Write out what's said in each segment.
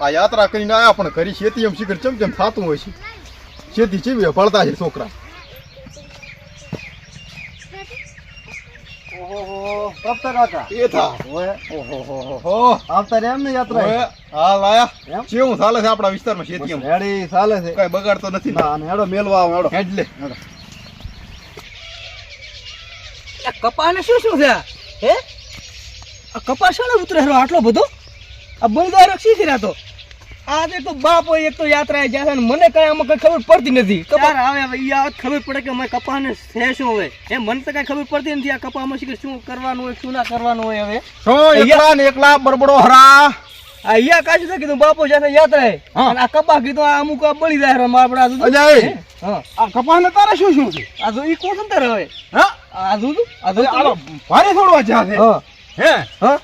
આ યાત્રા કરીને આયા પણ ઘરી ખેતી એમ શીખર ચમ ચમ થતું હોય છે. ખેતી ચેવી ભળતા છે છોકરા. ને વિસ્તારમાં ખેતી ચાલે છે. કઈ બગાડતો નથી ને. ના અને હેડો મેલવા આવો હેડો. હેડ. લે આ શું શું છે? હે? આ કપા શાણે ઉતરે આટલો બધો? આ બંધારો શી રહ્યા તો. આજે તો બાપ હોય એક તો યાત્રાએ જાય છે મને કઈ આમાં કઈ ખબર પડતી નથી. કપા આવે હવે ઈ ખબર પડે કે અમે કપાને છે શું હોય. એ મને તો કઈ ખબર પડતી નથી આ કપામાં શી શું કરવાનું હોય શું ના કરવાનું હોય હવે. શું એકલા ને એકલા બરબડો હરા. આ યા કાજુ તો કીધું બાપો જાતે યાત્રાએ. આ કપા કીધું આ અમુક આ બળી જાય મારા અજય હા? આ કપાને તારે શું શું છે? આ તો ઈ કોણ તારે હવે? હા? આ જો આ જો ભારે છોડવા જા છે. હા. હે? હા.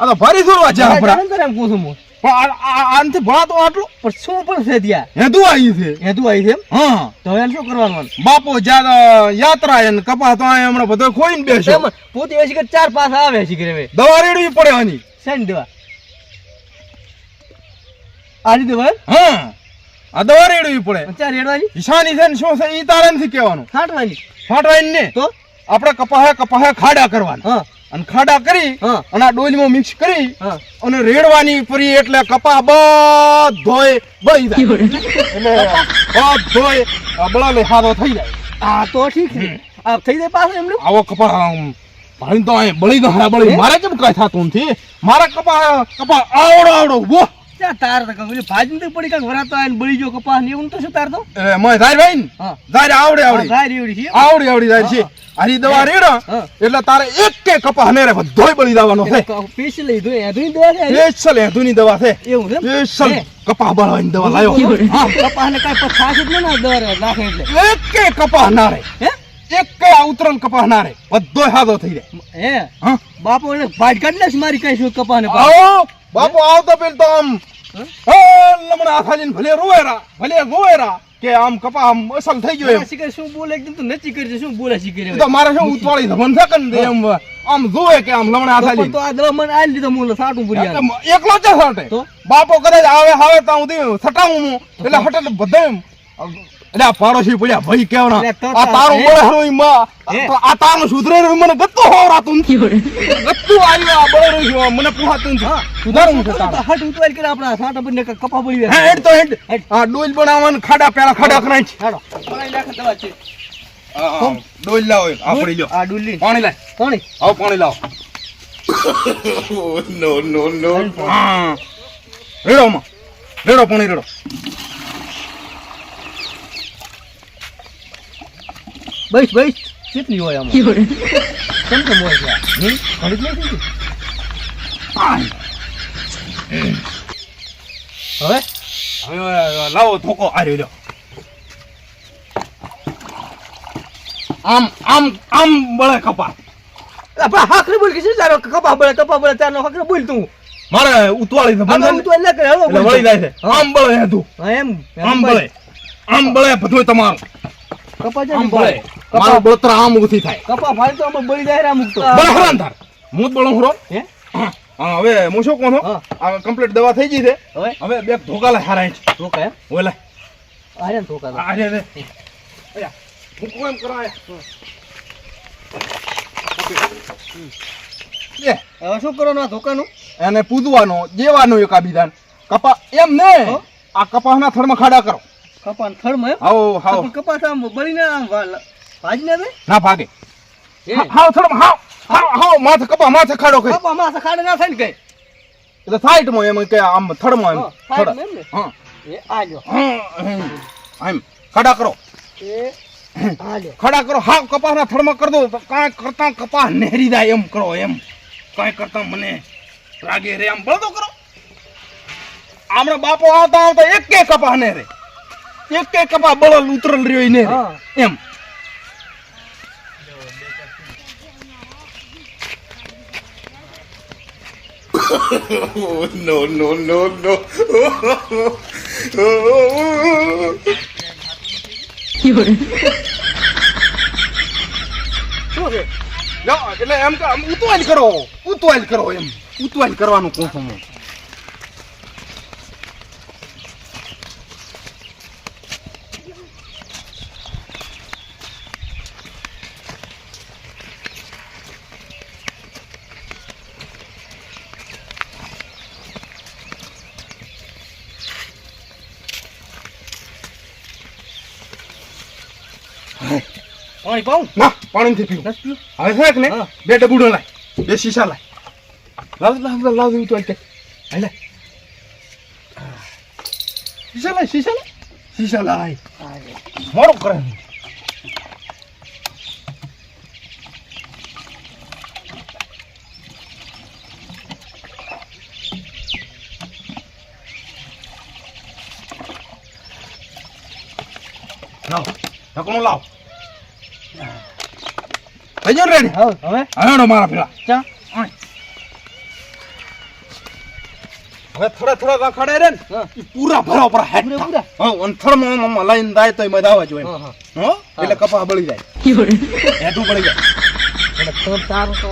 આ ફરી સુરવા જા આપણા. એમ કહું છું હું. પણ આનથી ભણા તો આટલું? પણ શું પણ છે ત્યાં? હેદુ આવી છે. હેતુ આવી છે હા. તો એને શું કરવાનું બાપો જ્યાં યાત્રા એને કપા તો અહીંયા હમણાં બધો ખોઈને બેસે. પોતે એસી કે ચાર પાસ આવે છે કે દવા રેડવી પડે આની. શેની દેવા? આની દવા હા. આ દવા રેડવી પડે. ચાર રેડવાની? ઈશાની છે ને શું છે? ઈ તારે નથી કહેવાનું. ફાટવાની. ફાટવાની ને તો? આપણે કપાહે કપાહે ખાડા કરવાના. હા. અને ખાડા કરી હા. અને આ ડોલીમાં મિક્સ કરી હા. અને રેડવાની પરી એટલે કપા બધોય બળી જાય. એટલે બધોય આ બળાલે હારો થઈ જાય. આ તો ઠીક છે. આ થઈ જાય પાછું એમનું? આવો કપા ભાઈ તો અહીં બળી દો બળી મારે કેમ કઈ થતું નથી? મારા કપા કપા આવડો આવડો ઊભો. ત્યાં તાર તો કહું? ભાજી તો પડી કાંઈક વરાતો આવે બળી ગયો કપાસ ને એવું તો શું તાર તો? મોય ધાર ભાઈ ને? ધાર આવડે આવડી. ગાય રેવડી આવડી આવડી ધાર છે. આની દવા રેડો. એટલે તારે એક કે કપા ને બધોય બળી જવાનો છે. પીસ એ દુઈ દવા છે સ્પેશિયલ હેતુની દવા છે. એવું છે સ્પેશિયલ હે. બળવાની દવા લાવ્યો હા કપાસ ને કાંઈ પછી જ નહીં દવા રે- નાખે એટલે. એક કે કપા ના રે હે? એક કે ઉતરણ કપા ના રે બધોય હાદો થઈ જાય. હે? હા? બાપો એને ભાજ કાઢી નાખ મારી કઈ શું કપા ને બાપુ આવતો પેલ તો આમ. લમણા હાથાજીને ભલે રોયરા ભલે રોયરા કે આમ કપા આમ અસલ થઈ ગયો એમ. શું બોલે? એકદમ તો નચી કરી છે શું બોલે શીખર એ તો મારે શું ઉતવાળી ધમન છે કે ને એમ? આમ જોવે કે આમ લમણા હાથાજી તો આ દમન મને આલી દીધો મું સાટું પૂરી એકલો જ સાટે? બાપો કદાચ આવે આવે તો હું સટાવું હું. એટલે હટે બધે એમ. આ પાડોશી પડ્યા ભાઈ કેવના? આ તારું બળે રોઈ માં. આ- આ તારું સુધરે રોઈ મને ગત્તો હોવરાતું નથી. ગત્તો આવ્યું આ બળે રહ્યું મને પુહાતું નથી સુધારું છે તારું. હટ ઉતવાલ કરે આપણા સાટા પર કપા પડી હે હેડ તો હેડ. આ ડોલ બનાવવાનું ખાડા પેલા ખાડા કરાય છે. હાડો. બનાવી નાખે દવા છે. ડોલ લાવો આપડી પડી લ્યો. આ ડુલ્લી પાણી લાય. પાણી? આવો પાણી લાવો. નો નો નો. હા. રેડો માં રેડો પાણી રેડો. બસ બસ. કેટલી હોય આમાં? કેમ કેમ હોય છે? આ? ઘણી જ નથી હવે? હવે લાવો ધોકો. આ રહ્યો આમ આમ આમ બળે કપા. આપણા હાકરે બોલ કે છે તારો કપા બળે કપા બળે તારનો હાકરે બોલ તું. મારે ઉતવાળી છે આમાં બંધ ઉતવાલ ના કરે હાલો વળી જાય છે. આમ બળે તું. હા, એમ એમ આમ. બળે. આમ બળે બધું તમારું. કપા જાય આમ બળે કપા બળતરા આમ ઉથી થાય. કપા તો આમાં બળી જાય રે અમુક તો. બળે હરાન તાર હું બળો હરો હે? હા. હવે હું શું કહું. આ કમ્પ્લીટ દવા થઈ ગઈ છે. હવે? હવે બે ધોકા લે હારાય ધોકા એમ? ઓલે ને ધોકા. આ રે રે અયા હું. કરાય. હવે શું કરવાનું ધોકાનું? એને પૂજવાનો જેવાનો એક આ બીજાને કપા એમ ને? આ કપાસના થડમાં ખાડા કરો. કપા થળમાં એમ? હાવ પણ કપાસ આમ બળીને આમ વા- રે ના? ભાગે. હે. હાવ થડમાં હાવ હાવ હાવ માથે કપા માથે ખાડો કરી કપા માં ખાડે ના થાય ને કઈ? એટલે સાઈડમાં એમ કે આમ થડમાં એમ હા, એમ ને? હા. એ આજો. એમ ખાડા કરો. એ ખડા કરો. હાવ કપાસના થડમાં કરી દો. તો કાંઈ કરતા કપાસ નેરી જાય એમ કરો એમ. કાંઈ કરતા મને રાગે રે. આમ બળદો કરો. આમણે બાપો આવતા આવતા એક કે કપાસ ને રે એક એક કપા બળલ ઉતરલ રહ્યો ને. એમ. No, no, no, no. શું છે? યા, એટલે એમ કે આમ ઉતવાલ કરો. ઉતવાલ કરો એમ. ઉતવાલ કરવાનું કહું છું. પાણી પાઉં ના પાણી નથી પીવું. નથી પીવું હવે છે ને. બે ડબુડો લાય. બે શીશા લાય. લાવ લાવ લાવ એવું તો હાલ તે. હાલ લે. શીશા લાય શીશા લાય. શીશા લાય. મોડું કરે. લાવ ઢકણું લાવ. હજુ રેડી હવે હવે? હાલો મારા પેલા ચા. હવે થોડા થોડા રખડે રે ને પૂરા ભરા ભરા હેડ પૂરા પૂરા? હા અંથડમાં આમાં લાઈન દાય તોય મજા આવે હા. હો. એટલે કપા બળી જાય. હેઠું પડી જાય. એટલે થોડ તાર તો.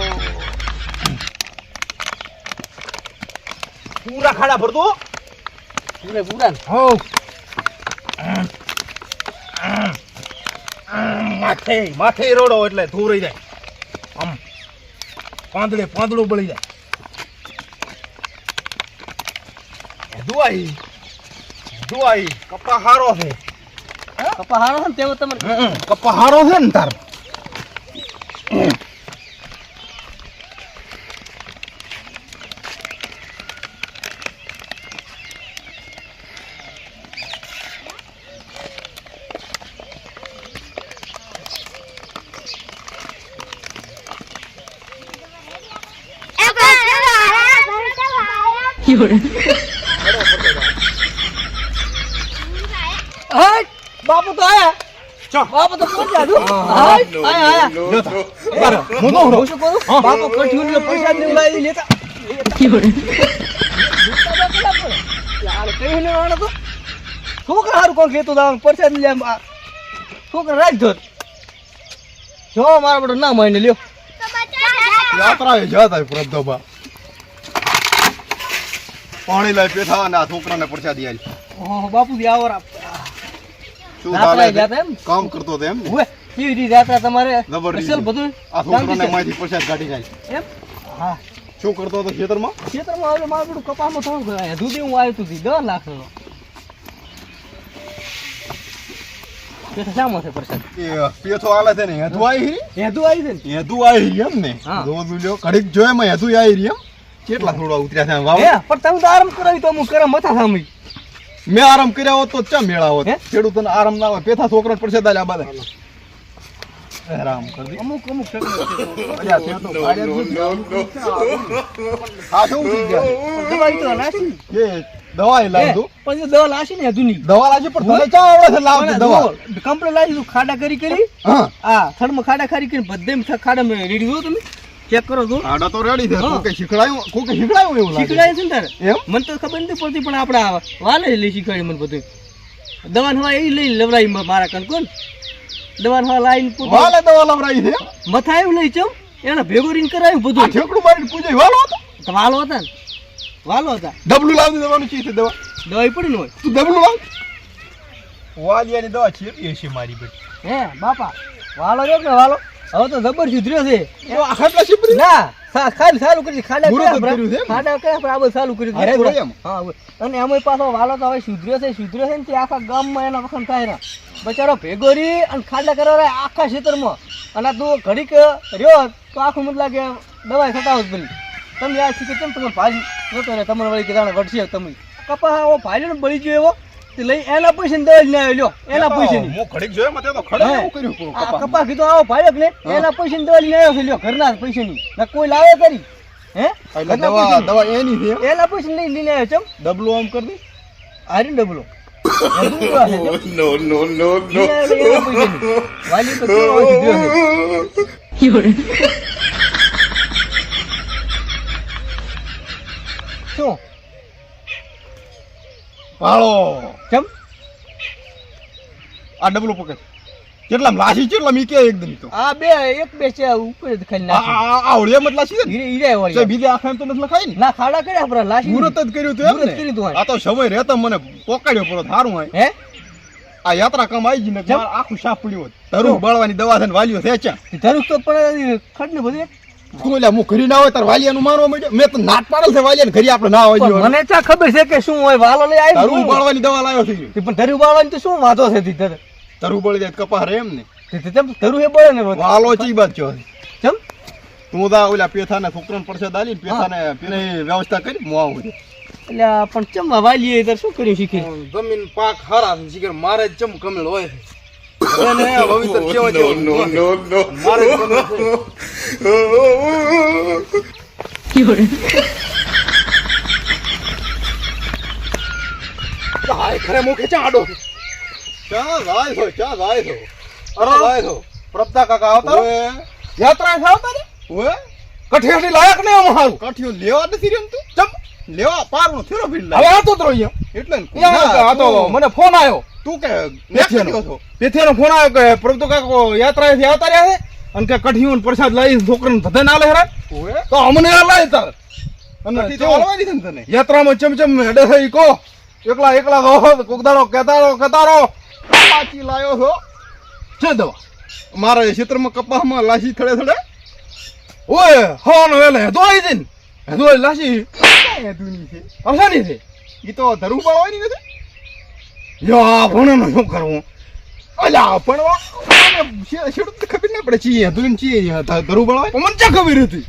પૂરા ખાડા ભરતો પૂરે પૂરા હો. માથે માથે રોડો એટલે ધૂરી જાય. આમ પાંદડે પાંદડું બળી જાય. દુઆઈ દુઆઈ કપા હારો છે. કપા હારો છે ને તેવો તમારે કપા હારો છે ને તાર. હાય બાપુ તો આયા ચો બાપુ તો પહોંચ્યા તું આયા આયા જો તા. ઊભા રહો. હું તો હું શું કરું બાપુ કઠિયું ને પ્રસાદ ને ઉલાવી લેતા છોકરા હારું કોણ કહેતું તા પ્રસાદ આ છોકરા રાજ ધોત જો મારા બધો ના માને લ્યો યાત્રા જતા પ્રદોબા પાણી લઈ પેઠા અને આ છોકરાને પ્રસાદી આલી. ઓહો બાપુજી આવો શું ચાલે એમ? કામ કરતો હતો એમ? કેવી રીતે જાતા તમારે? જબરદસ્ત. બધું? આ છોકરાને માંથી પ્રસાદ કાઢી જાય એમ? હા. શું કરતો હતો ખેતરમાં? ખેતરમાં આવ્યો મારું બધું કપામાં થોડું દૂધી હું આવ્યું તું દસ લાખ નો. શામાં છે પ્રસાદ. એ પેથો આલે છે ને હેધુ આવી હેદુ આવી છે ને? હેતુ આવી એમ ને. જોતું લ્યો ઘડીક જોયે માં હેતુ આવી એમ? કેટલા થોડા ઉતર્યા છે? વાવ. પણ તમે તો આરામ કરાવી તો હું કરમ મથા સામી. મે આરામ કર્યા હોત તો ચા મેળા હોત? હે? ખેડૂતોને આરામ ના હોય પેથા છોકરાને પ્રસાદ આલ્યા બાદ આરામ કરી દી. અમુક અમુક અલ્યા, ત્યાં તો ભાડે જ નથી. આ શું થઈ ગયા? દવાઈ તો લાશી એ દવા એ લાવી પણ દવા લાશી ને દવા લાવજો પણ તને ચા આવડે છે દવા? લાવી ખાડા કરી કરી. હા. આ થડમાં ખાડા ખારી કરી બધે ખાડા રેડી જો તમે. ચેક કરો તો આડા તો રેડી છે. કોકે શીખડાયું કોકે શીખડાયું એવું લાગે શીખડાય છે? ને તારે? એમ? મને તો ખબર નથી પડતી પણ આપણા વાલે જ લઈ શીખવાડી મને બધું. દવાન હવા એ લઈ લવરાઈ મારા કન કોણ? દવાન હવા લાઈન વાલે દવા લવરાઈ છે મથા આવ્યું લઈ ચમ એને ભેગો કરાયું બધું. ઠેકડું મારીને પૂજે વાલો હતો? તો વાલો હતા ને? વાલો હતા. ડબલું લાવી દેવાનું છે દવા? દવા પડી ને હોય. તું ડબલું લાવ. વાલિયાની દવા છે એ છે મારી બેટી હે બાપા વાલો જો ને વાલો? હવે તો જબર સુધર્યો છે. તો આ ખાટલા ના ખાલી સારું કરી ખાડા એમ? ખાડા કયા બધું ચાલુ કર્યું. એમ? હા અને એમાંય પાછો વાલો તો હવે સુધર્યો છે સુધર્યો છે ને તે આખા ગામમાં એના વખત થાય બચારો ભેગો રહી અને ખાડા કરવા આખા ક્ષેત્રમાં. અને તું ઘડીક રહ્યો તો આખું મત લાગે દવાઈ થતા હોત પેલી. તમે આ શીખે કેમ તમે ભાજ જોતો રહે તમારે વળી કે જાણે વળશે તમે. કપા ભાઈ ને બળી ગયો એવો. લઈ એના પૈસા ને જ ના લ્યો એના પૈસા ની. હું ખડીક જોયો મતે તો ખડે હું. કર્યું કપા કપા કીધું આવો ભાઈ ને એના પૈસા ને દવા લઈને આવ્યો છે લ્યો ઘરના પૈસા ની. ના કોઈ લાવે કરી હે? દવા દવા એની છે એના પૈસા લઈ લઈને આવ્યો ચમ. ડબલો આમ કરી દે. આરી ડબલો. નો નો નો નો વાલી તો કેવો શું? ભાળો કેમ? આ ડબલું પકડ કેટલા લાસી કેટલા મીકે એકદમ તો. આ બે એક બે છે ઉપર જ ખાલી ના આ ઓળિયા મત લાસી છે? હીરે હીરે તો બીજે આખા તો નથી લખાય ને? ના ખાડા કર્યા પર લાસી મુરત જ કર્યું તું એમ ને કર્યું તું આ તો સમય રહેતો મને પોકાડ્યો પડો થારું હોય હે? આ યાત્રા કામ આવી ગઈ ને આખું સાફ પડ્યું ધરું બળવાની દવા થઈને વાલ્યો છે ચા ધરુક તો પણ ખડ ને બધું તું એટલે હું ઘરી ના હોય તાર વાલિયાનું મારવા માંડ્યો? મેં તો નાટ પાડેલ છે વાલિયાને ઘરી આપણે ના હોય મને ચા ખબર છે કે શું હોય? વાલો લઈ ધરું આવી દવા લાવ્યો છે પણ ધરી બાળવાની તો શું વાંધો છે તી? ધર ધરું બળી જાય કપા રે એમ ને. તે તે તેમ ધરું હે બોલે ને વાલો ચી બાદ છો ચમ? તું તા ઓલા પેથાને છોકરાને પરસાદ આલી પેથાને પેલે વ્યવસ્થા કરી હું આવું એટલે પણ ચમ વાલીએ તાર શું કર્યું શીખી? જમીન પાક હારા મારે ચમ કમેળ હોય ખરે મુખે ચાડો ચા જાય છો ચા જાય છો અરે. જાય છો પ્રભતા કાકા આવતા યાત્રા આવતા ને? ઓએ કઠિયાની લાયક ને આમ કાઠિયો લેવા નથી રહ્યો તું? ચમ. લેવા પારનો થયો ભીડ હવે લાગે આતો જ રહ્યો એટલે ને આ તો. મને ફોન આવ્યો. તું કે પેથિયાનો. ફોન આવ્યો કે પ્રભુ કાકો યાત્રાએથી આવતા રહ્યા છે અને કે કઠિયું ને પ્રસાદ લાવી છોકરાને ધધે ના લે ઓએ તો અમને આ લાય તાર. અને ને તને? યાત્રામાં ચમચમ હેડે થઈ કો. એકલા એકલા રહો કોકદારો કેતારો કેતારો પાછી લાયો છો? છે દવા? મારા ક્ષેત્રમાં કપાસમાં લાસી થડે થડે? ઓય હવાનો વેલે હેદો આવી જઈને. હેતો લાશી. હેતુની છે? અરસાની છે. ઈ તો ધરું પાડવાની નથી? યા ભણેનું શું કરવું અલ્યા પણ છેડું તો ખબર ના પડે ચીએ તું ચીએ ધરું પાડવાની પણ મને ચા ખબર હતી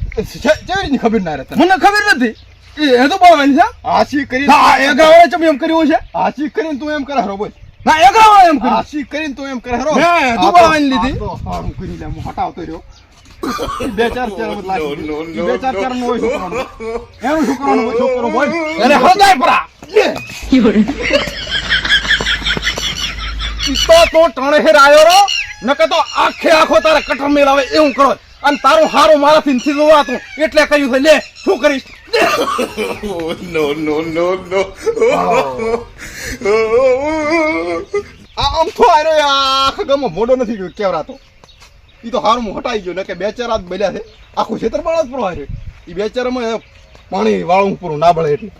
રીતની ખબર ના રહેતા મને ખબર નથી એ પાડવાની છે હાસી કરી ચમ એમ કર્યું છે હાસી કરીને તું એમ કરે હરો બોલ ના એગાવાળે એમ કર્યું કરીને તું એમ કરે હરો મેં તો- લીધી. તો હારું કરી લે હું હટાવતો રહ્યો બે ચાર ચાર લાગી બે ચાર ચાર નો હોય એનું છોકરાનો હોય છોકરો હોય એને હૃદય પરા ઈ તો ટણહેર આવ્યો રો. નકે તો આખે આખો તારે કઠમ મેળાવે એવું કરો. અને તારું હારું મારાથી નથી જોવાતું. એટલે કહ્યું છે લે શું કરીશ? નો આ આમ તો આરો આખા ગામમાં મોડો નથી ગયો કેવરાતો. ઈ તો હારું હટાઈ ગયો ને કે બે ચાર બલ્યા છે. આખું બાળા જ પૂરો હાર્યો ઈ બે ચારમાં પાણી વાળું પૂરું ના બળે એટલે.